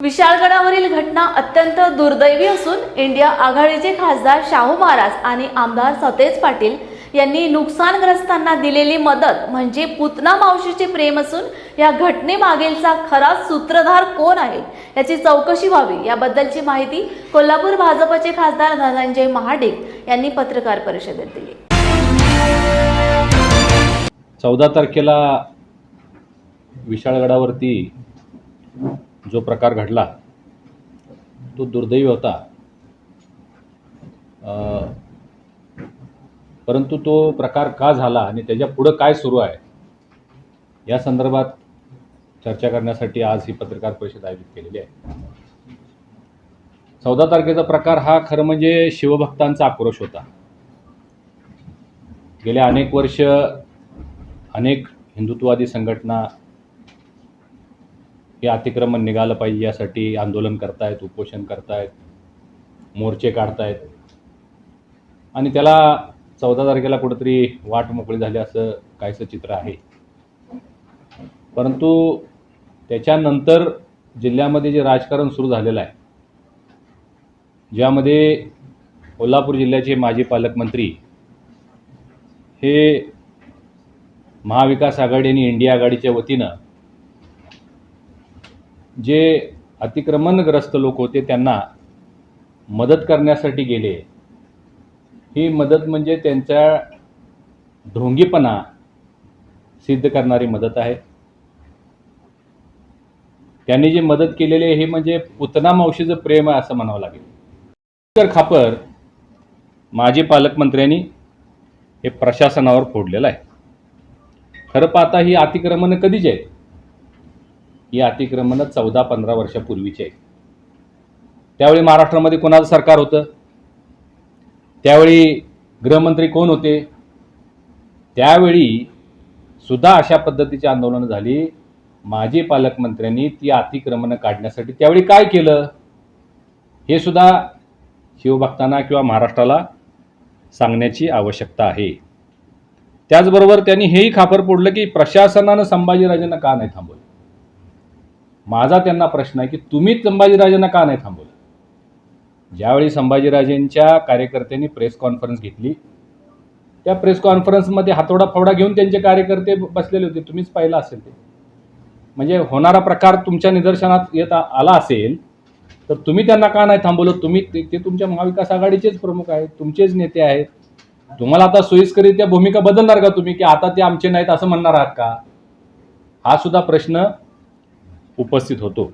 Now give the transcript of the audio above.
विशाळगडावरील घटना अत्यंत दुर्दैवी असून इंडिया आघाडीचे खासदार शाहू महाराज आणि आमदार सतेज पाटील यांनी नुकसानग्रस्तांना दिलेली मदत म्हणजे पुतना मावशीचे प्रेम असून या घटनेमागेलचा खरा सूत्रधार कोण आहे याची चौकशी व्हावी याबद्दलची माहिती कोल्हापूर भाजपचे खासदार धनंजय महाडिक यांनी पत्रकार परिषदेत दिली. चौदा तारखेला विशाळगडावरती जो प्रकार घडला तो दुर्दैवी होता. परंतु तो प्रकार का झाला आणि त्याच्या पुढं काय सुरू आहे या संदर्भात चर्चा करण्यासाठी आज ही पत्रकार परिषद आयोजित केलेली आहे. चौदा तारखेचा प्रकार हा खरं म्हणजे शिवभक्तांचा आक्रोश होता. गेल्या अनेक वर्ष अनेक हिंदुत्ववादी संघटना हे अतिक्रमण निघालं पाहिजे यासाठी आंदोलन करतायत उपोषण करतायत मोर्चे काढतायत. आणि त्याला चौदा तारखेला कुठंतरी वाट मोकळी झाली असं काहीसं चित्र आहे. परंतु त्याच्यानंतर जिल्ह्यामध्ये जे राजकारण सुरू झालेलं आहे ज्यामध्ये कोल्हापूर जिल्ह्याचे माजी पालकमंत्री हे महाविकास आघाडी आणि इंडिया आघाडीच्या वतीनं जे अतिक्रमणग्रस्त लोक होते त्यांना मदत करण्यासाठी गेले ही मदत म्हणजे त्यांच्या ढोंगीपणा सिद्ध करणारी मदत आहे. त्यांनी जे मदत केलेली आहे हे म्हणजे पुतना मावशीचं प्रेम आहे असं म्हणावं लागेल. तर खापर माजी पालकमंत्र्यांनी हे प्रशासनावर फोडलेलं आहे. खरं पाहता ही अतिक्रमणं कधीच आहेत? ही अतिक्रमणं चौदा पंधरा वर्षापूर्वीची आहेत. त्यावेळी महाराष्ट्रामध्ये कोणाचं सरकार होतं? त्यावेळी गृहमंत्री कोण होते? त्यावेळी सुद्धा अशा पद्धतीची आंदोलनं झाली. माजी पालकमंत्र्यांनी ती अतिक्रमणं काढण्यासाठी त्यावेळी काय केलं? हे सुद्धा शिवभक्तांना किंवा महाराष्ट्राला सांगण्याची आवश्यकता आहे. त्याचबरोबर त्यांनी हेही खापर फोडलं की प्रशासनानं संभाजीराजांना का नाही थांबवलं? माझा त्यांना प्रश्न आहे की तुम्हीच संभाजीराजांना का नाही थांबवलं? ज्यावेळी संभाजीराजेंच्या कार्यकर्त्यांनी प्रेस कॉन्फरन्स घेतली त्या प्रेस कॉन्फरन्समध्ये हातोडा फवडा घेऊन त्यांचे कार्यकर्ते बसलेले होते. तुम्हीच पाहिलं असेल ते. म्हणजे होणारा प्रकार तुमच्या निदर्शनात येत आला असेल तर तुम्ही त्यांना का नाही थांबवलं? तुम्ही ते ते तुमच्या महाविकास आघाडीचेच प्रमुख आहेत तुमचेच नेते आहेत. तुम्हाला आता सोयीस्करित्या भूमिका बदलणार का तुम्ही की आता ते आमचे नाहीत असं म्हणणार आहात का? हा सुद्धा प्रश्न उपस्थित होतो.